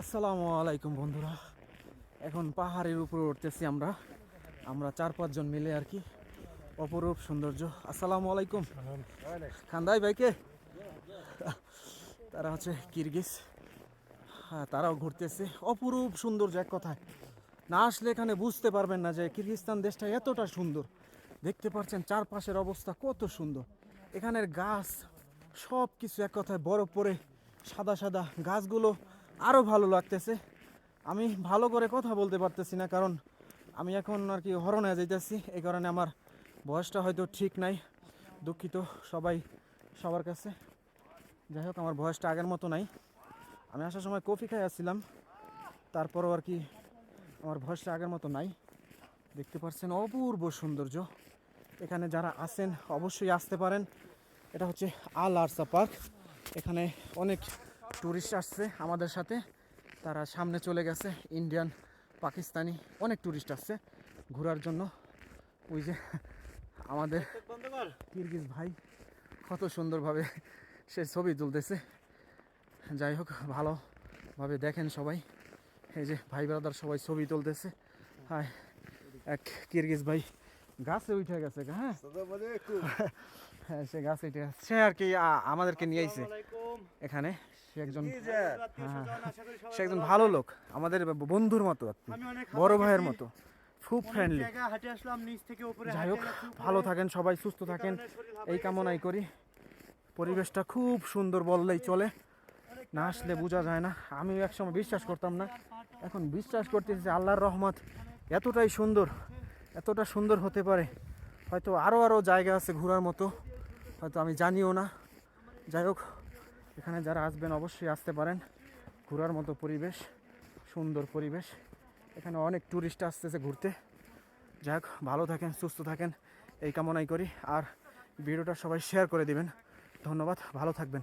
আসসালামু আলাইকুম বন্ধুরা। এখন পাহাড়ের উপরে উঠতেছি আমরা। আমরা চার পাঁচজন মিলে আর কি। অপরূপ সৌন্দর্য। আসসালামু আলাইকুম। খান্দাই ভাইকে। তারা হচ্ছে কিরগিজ। হ্যাঁ তারাও ঘুরতেছে। অপরূপ সৌন্দর্য এক কথায়। না আসলে এখানে বুঝতে পারবেন না যে কিরগিস্তান দেশটা এতটা সুন্দর। দেখতে পাচ্ছেন চারপাশের অবস্থা কত সুন্দর। এখানের গাছ সব কিছু এক কথায় বরফ পরে সাদা সাদা গাছগুলো আরও ভালো লাগতেছে। আমি ভালো করে কথা বলতে পারতেছি না, কারণ আমি এখন আর কি হরণে যাইতেছি, এই কারণে আমার বয়সটা হয়তো ঠিক নাই, দুঃখিত সবাই সবার কাছে। যাই হোক, আমার বয়সটা আগের মতো নাই। আমি আসার সময় কফি খাই আসছিলাম, তারপরও আর কি আমার ভয়েসটা আগের মতো নাই। দেখতে পাচ্ছেন অপূর্ব সৌন্দর্য। এখানে যারা আছেন, অবশ্যই আসতে পারেন। এটা হচ্ছে আল আরসা পার্ক। এখানে অনেক ট্যুরিস্ট আসছে আমাদের সাথে। তারা সামনে চলে গেছে ইন্ডিয়ান পাকিস্তানি অনেক ট্যুরিস্ট আসছে ঘোরার জন্য। ওই যে আমাদের কিরগিজ ভাই কত সুন্দরভাবে সে ছবি তুলতেছে। যাই হোক ভালোভাবে দেখেন সবাই। এই যে ভাই ব্রাদার সবাই ছবি তুলতেছে। হাই এক কিরগিজ ভাই গাছে উঠে গেছে হ্যাঁ? হ্যাঁ সে গাছে উঠে গেছে। সে আর কি আমাদেরকে নিয়ে আইছে। এখানে সে একজন হ্যাঁ, সে একজন ভালো লোক আমাদের বন্ধুর মতো বড় ভাইয়ের মতো খুব ফ্রেন্ডলি হাঁটে আসলাম নিচ থেকে উপরে যাই হোক ভালো থাকেন সবাই সুস্থ থাকেন। এই কামনাই করি। পরিবেশটা খুব সুন্দর বললেই চলে। না আসলে বোঝা যায় না। আমি একসময় বিশ্বাস করতাম না। এখন বিশ্বাস করতেছি যে আল্লাহর রহমত এতটাই সুন্দর এতটা সুন্দর হতে পারে। হয়তো আরও আরও জায়গা আছে ঘোরার মতো হয়তো আমি জানিও না। যাই হোক এখানে যারা আসবেন অবশ্যই আসতে পারেন। ঘোরার মতো পরিবেশ, সুন্দর পরিবেশ। এখানে অনেক ট্যুরিস্ট আসতেছে ঘুরতে। যাই হোক, ভালো থাকেন, সুস্থ থাকেন, এই কামনাই করি। আর ভিডিওটা সবাই শেয়ার করে দিবেন। ধন্যবাদ, ভালো থাকবেন।